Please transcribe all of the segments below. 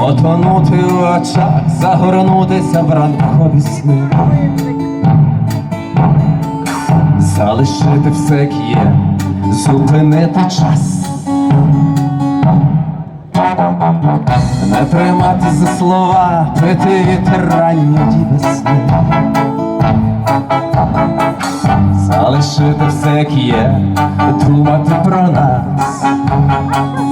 потонути в очах, загорнутися в ранкові сни, залишити все, як є, зупинити час. Не тримати за слова, пити від ранньої весни. Залишити все, як є, думати про нас.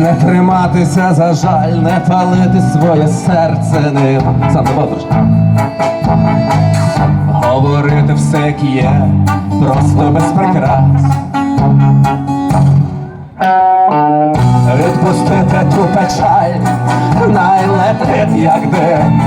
Не триматися за жаль, не палити своє серце ним. Сам добавиш. Говорити все, як є, просто без прикрас. Відпустити ту печаль, найлетить, як дим.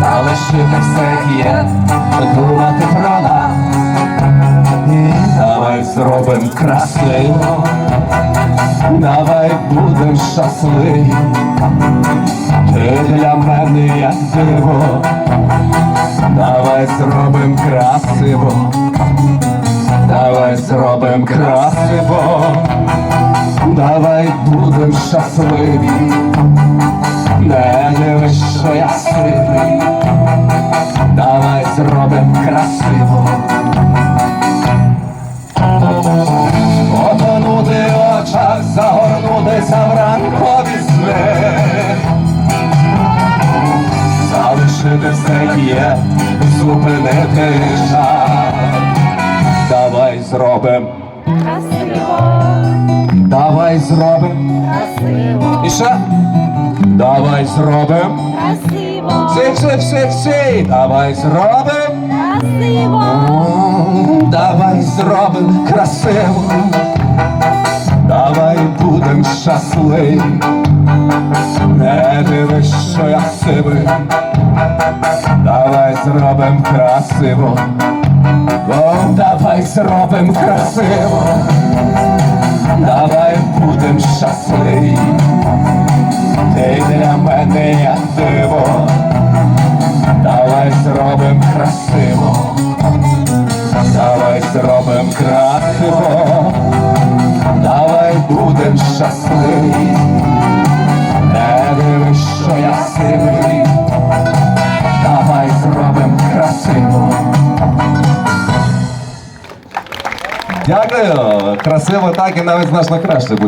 Залишити все, як є, думати зробим красиво, давай будем щасливі. Ти для мене як диво, давай зробим красиво, давай зробим красиво, давай будем щасливі. Загорнутися в ранкові сни. Залишити все є, зупинити час Давай зробим, Красиво, давай зробим. Красиво, І ще? Давай зробим. Красиво, Всі, всі, всі, всі Давай зробим. Красиво, Давай зробим. Красиво, будем щасливі. Не дивись, що я сивий, давай зробим красиво, О, давай зробим красиво, давай будем щасливі. Ти для мене як диво, давай зробим красиво. Давай зробим красиво, щасливі. Не дивись, що я сивий, давай зробим красиво. Дякую, красиво так і навіть значно краще буде.